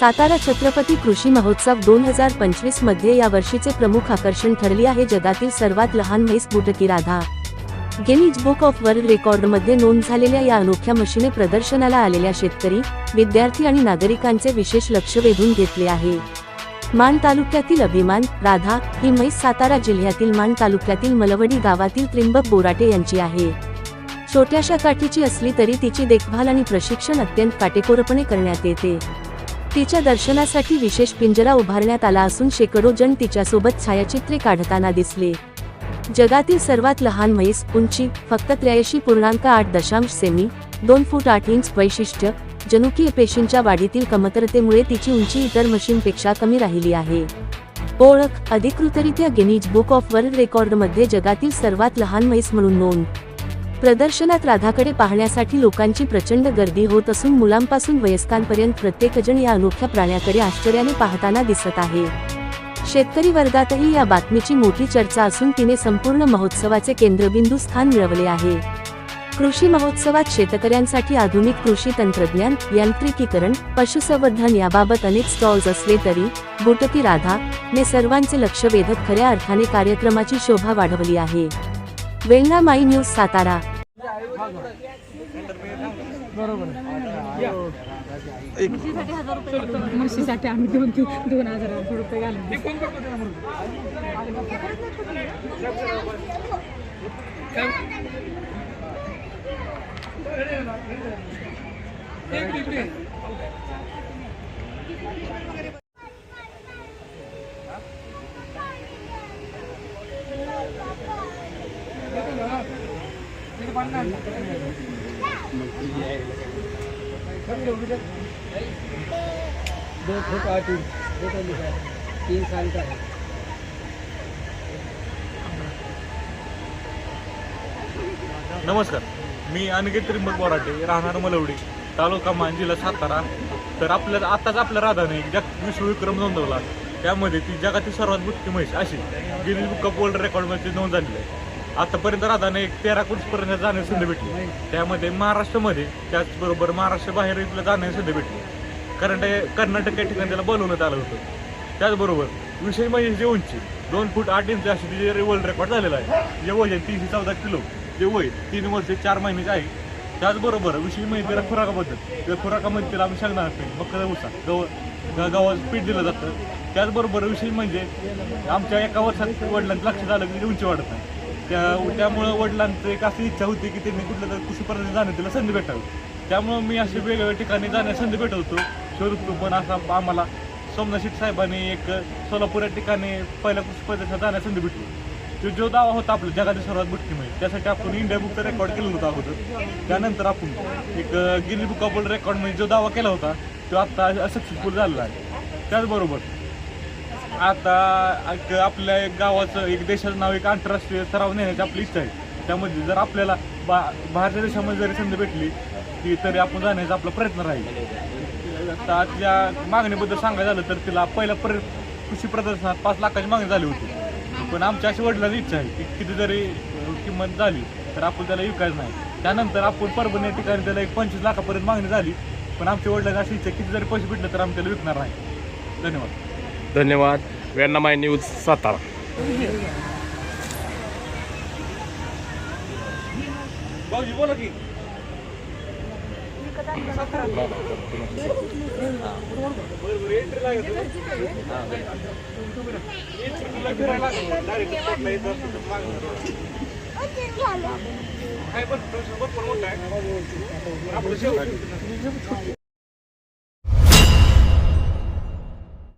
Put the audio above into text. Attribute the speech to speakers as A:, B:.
A: सातारा छत्रपती कृषी महोत्सव दोन हजार पंचवीसमध्ये या वर्षीचे प्रमुख आकर्षण ठरली आहे. जगातील सर्वात लहान म्हैस बुटकी Radha. Guinness book of world रेकॉर्डमध्ये नोंद झालेल्या या अनोख्या मशीने प्रदर्शनाला आलेल्या शेतकरी विद्यार्थी आणि नागरिकांचे विशेष लक्ष वेधून घेतले आहे. मान तालुक्यातील अभिमान राधा ही म्हैस सातारा जिल्ह्यातील मान तालुक्यातील मलवडी गावातील त्रिंबक बोराटे यांची आहे. छोट्याशा काठीची असली तरी तिची देखभाल आणि प्रशिक्षण अत्यंत काटेकोरपणे करण्यात येते. तिच्या दर्शनासाठी विशेष पिंजरा उभारण्यात आला असून शेकडो जण तिच्यासोबत छायाचित्रे काढताना दिसले. जगातील सर्वात लहान म्हैस उंची फक्त त्र्याऐंशी पूर्णांक आठ दशांश सेमी दोन फूट आठ इंच वैशिष्ट्य जनुकीय पेशींच्या वाढीतील कमतरतेमुळे तिची उंची इतर मशीनपेक्षा कमी राहिली आहे. ओळख अधिकृतरित्या गिनीज बुक ऑफ वर्ल्ड रेकॉर्डमध्ये जगातील सर्वात लहान म्हैस म्हणून नोंद. प्रदर्शनात राधाकडे पाहण्यासाठी लोकांची प्रचंड गर्दी होत असून मुलांपासून वयस्कांपर्यंत प्रत्येकजण या अनोख्या प्राण्याकडे आश्चर्याने पाहताना दिसत आहे. शेतकरी वर्गातही या बातमीची मोठी चर्चा असून तिने संपूर्ण महोत्सवाचे केंद्रबिंदू स्थान मिळवले आहे. कृषी महोत्सवात शेतकऱ्यांसाठी आधुनिक कृषी तंत्रज्ञान यांत्रिकीकरण पशुसंवर्धन याबाबत अनेक स्टॉल्स असले तरी बुटकी राधा ने सर्वांचे लक्ष वेधत खऱ्या अर्थाने कार्यक्रमाची शोभा वाढवली आहे. वेंगा माई न्यूज सातारा.
B: म्हशीसाठी आम्ही दोन दोन हजार रुपये घालून
C: दो फुट आठ इंच लिखा है तीन साल का है
D: नमस्कार मी अनिकेत त्रिंबक बोराटे राहणार मलवडी तालुका मांजीला सातारा. तर आपल्या आताच आपल्या राधाने जग विश्वविक्रम नोंदवला. त्यामध्ये ती जगातील सर्वात मोठी म्हैस अशी गिनीज बुक ऑफ वर्ल्ड रेकॉर्डमध्ये नोंद झालेली आहे. आतापर्यंत राधाने एक तेरा पर्यंत जाण्याची संधी भेटली. त्यामध्ये महाराष्ट्रामध्ये त्याचबरोबर महाराष्ट्र बाहेर इथलं जाण्याची संधी भेटली. कर्नाटक कर्नाटक या ठिकाणी त्याला बोलवण्यात आलं होतं. त्याचबरोबर विषय म्हणजे जी उंची दोन फूट आठ इंच अशी तिचे वर्ल्ड रेकॉर्ड झालेला आहे जे वजन तीनशे चौदा किलो. जे वय तीन वर्ष चार महिन्याचे आहे. त्याचबरोबर विषयी माहिती म्हणजे त्याला खुराकाबद्दल त्या खुराकामध्ये त्याला आम्ही सांगणार असते मक्का उसा गव ग- गव्हाचं पीठ दिलं जातं. त्याचबरोबर विषय म्हणजे आमच्या एका वर्षात वडिलांचं लक्षात आलं की उंची वाढत नाही. त्या त्यामुळं वडिलांचं एक अशी इच्छा होती की त्यांनी कुठल्या तरी कृषी पद्धतीने जाणं तिला संधी भेटावी. त्यामुळं मी असे वेगवेगळ्या ठिकाणी जाण्यास संधी भेटवतो. शोधतो पण असा आम्हाला सोमनाथ साहेबांनी एक सोलापूर या ठिकाणी पहिल्या कृषी पद्धतीने जाण्यास संधी भेटली. तो जो दावा होता आपला जगातील सर्वात बुटकी मिळेल म्हणजे. त्यासाठी आपण इंडिया बुकचा रेकॉर्ड केलेला होता अगोदर. त्यानंतर आपण एक Guinness book of world record म्हणजे जो दावा केला होता तो आत्ता सक्सेसफुल झालेला आहे. त्याचबरोबर आता आपल्या एक गावाचं एक देशाचं नाव एक आंतरराष्ट्रीय सराव नेण्याची आपली इच्छा आहे. त्यामध्ये जर आपल्याला बा बाहेरच्या देशामध्ये जरी संधी भेटली की तरी आपण जाण्याचा आपला प्रयत्न राहील. आता त्या मागणीबद्दल सांगायचं झालं तर तिला पहिल्या पर कृषी प्रदर्शनात पाच लाखाची मागणी झाली होती. पण आमच्या अशी वडिलांची इच्छा आहे की किती जरी किंमत झाली तर आपण त्याला विकायचं नाही. त्यानंतर आपण परभणी या ठिकाणी त्याला एक पंचवीस लाखापर्यंत मागणी झाली पण आमच्या वडिलांची अशी इच्छा आहे, किती जरी पैसे भेटले तर आम्ही त्याला विकणार नाही. धन्यवाद.
E: धन्यवाद. वेन्नामाय न्यूज सातारा.